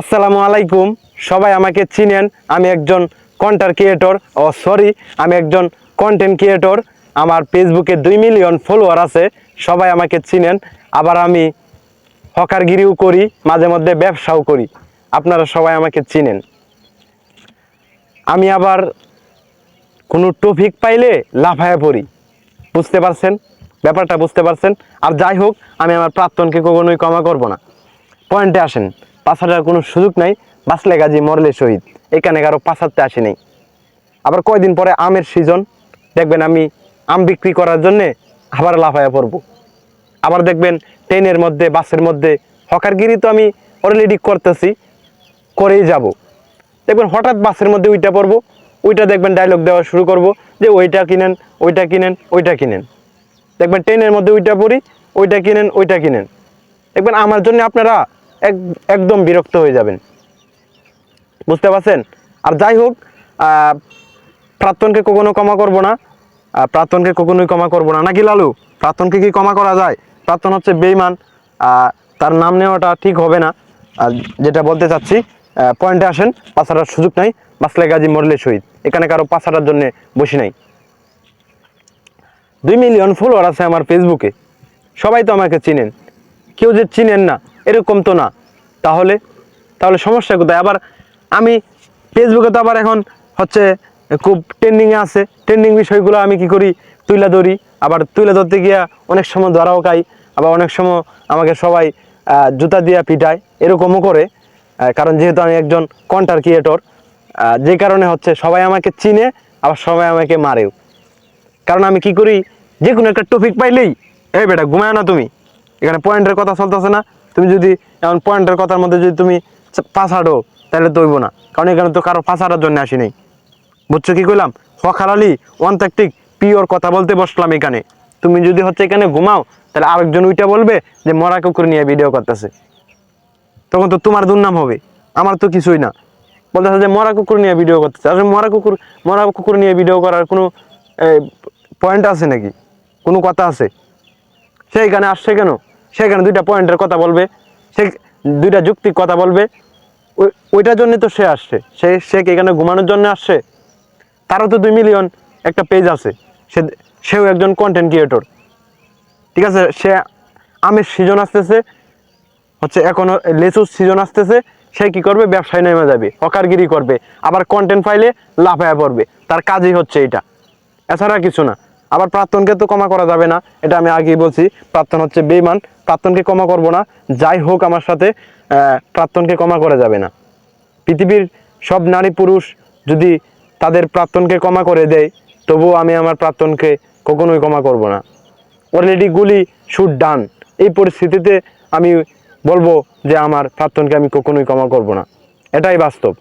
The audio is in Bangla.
আসসালামু আলাইকুম। সবাই আমাকে চিনেন। আমি একজন কন্টার ক্রিয়েটর ও সরি আমি একজন কন্টেন্ট ক্রিয়েটর আমার ফেসবুকে দুই মিলিয়ন ফলোয়ার আছে। সবাই আমাকে চিনেন। আবার আমি হকারগিরিও করি, মাঝে মধ্যে ব্যবসাও করি। আপনারা সবাই আমাকে চিনেন। আমি আবার কোনো টপিক পাইলে লাফায় পড়ি। বুঝতে পারছেন? ব্যাপারটা বুঝতে পারছেন? আর যাই হোক, আমি আমার প্রাক্তনকে কখনোই ক্ষমা করব না। পয়েন্টে আসেন। পাশাটার কোনো সুযোগ নাই, বাঁচলে গাজী মরলে শহীদ। এখানে কারও পাশাতে আসে নেই। আবার কয়দিন পরে আমের সিজন দেখবেন আমি আম বিক্রি করার জন্যে আবার লাফায়া পড়ব। আবার দেখবেন ট্রেনের মধ্যে, বাসের মধ্যে, হকারগিরি তো আমি অলরেডি করতেছি, করেই যাব। দেখবেন হঠাৎ বাসের মধ্যে ওইটা পড়ব ওইটা দেখবেন ডায়লগ দেওয়া শুরু করব যে ওইটা কিনেন ওইটা কিনেন ওইটা কিনেন। দেখবেন ট্রেনের মধ্যে ওইটা পড়ি, ওইটা কিনেন ওইটা কিনেন। দেখবেন আমার জন্য আপনারা একদম বিরক্ত হয়ে যাবেন। বুঝতে পারছেন? আর যাই হোক প্রাক্তনকে কখনো ক্ষমা করব না প্রাক্তনকে কখনোই ক্ষমা করব না। নাকি লালু, প্রাক্তনকে কি ক্ষমা করা যায়? প্রাক্তন হচ্ছে বেইমান তার নাম নেওয়াটা ঠিক হবে না। যেটা বলতে চাচ্ছি পয়েন্টে আসেন পাশাটার সুযোগ নাই বাসলে গাজী মরলে শহীদ এখানে কারও পাশাটার জন্য বসি নাই। দুই মিলিয়ন ফলোয়ার আছে আমার ফেসবুকে সবাই তো আমাকে চিনেন। কেউ যে চিনেন না এরকম তো না। তাহলে তাহলে সমস্যা কোথায়? আবার আমি ফেসবুকে তো আবার এখন হচ্ছে খুব ট্রেন্ডিংয়ে আছে। ট্রেন্ডিং বিষয়গুলো আমি কি করি? তুলে ধরি। আবার তুলে ধরতে গিয়া অনেক সময় ধরাও খাই। আবার অনেক সময় আমাকে সবাই জুতা দিয়া পিটায়। এরকমও করে। কারণ যেহেতু আমি একজন কন্টার ক্রিয়েটর যে কারণে হচ্ছে সবাই আমাকে চিনে, আবার সবাই আমাকে মারেও কারণ আমি কি করি? যে কোনো একটা টপিক পাইলেই, এই বেটা ঘুমায় না তুমি। এখানে পয়েন্টের কথা চলতেছে না। তুমি যদি এমন পয়েন্টের কথার মধ্যে যদি তুমি হাঁটো, তাহলে তো না। কারণ এখানে তো কারও হাঁটার জন্য আসি বুঝছ কি হকালালি ওয়ান ট্যাকটিক পিওর কথা বলতে বসলাম এখানে। তুমি যদি হচ্ছে এখানে ঘুমাও, তাহলে আরেকজন ওইটা বলবে যে মরা কুকুর নিয়ে ভিডিও করতেছে। তখন তো তোমার দুর্নাম হবে। আমার তো কিছুই না। বলতেছে যে মরা কুকুর নিয়ে ভিডিও করতেছে। আসলে মরা কুকুর মরা কুকুর নিয়ে ভিডিও করার কোনো পয়েন্ট আছে নাকি? কোনো কথা আছে? সেইখানে আসছে কেন? সেখানে দুইটা পয়েন্টের কথা বলবে, সে দুইটা যুক্তিক কথা বলবে। ওই, ওইটার জন্য তো সে আসছে। সে সে কি এখানে ঘুমানোর জন্য আসছে? তারও তো দুই মিলিয়ন একটা পেজ আছে। সে, সেও একজন কন্টেন্ট ক্রিয়েটর ঠিক আছে? সে আমের সিজন আসতেছে, হচ্ছে এখনও লেচুর সিজন আসতেছে। সে কি করবে? ব্যবসায় নেমে যাবে, হকারগিরি করবে। আবার কন্টেন্ট ফাইলে লাফায়া পড়বে। তার কাজই হচ্ছে এটা এছাড়া কিছু না। আবার প্রাক্তনকে তো ক্ষমা করা যাবে না, এটা আমি আগেই বলছি, প্রাক্তন হচ্ছে বেইমান প্রাক্তনকে ক্ষমা করব না, যাই হোক আমার সাথে প্রাক্তনকে ক্ষমা করা যাবে না। পৃথিবীর সব নারী পুরুষ যদি তাদের প্রাক্তনকে ক্ষমা করে দেয়, তবুও আমি আমার প্রাক্তনকে কখনোই ক্ষমা করব না। অলরেডি গুলি শুট ডান এই পরিস্থিতিতে আমি বলব যে আমার প্রাক্তনকে আমি কখনোই ক্ষমা করব না। এটাই বাস্তব।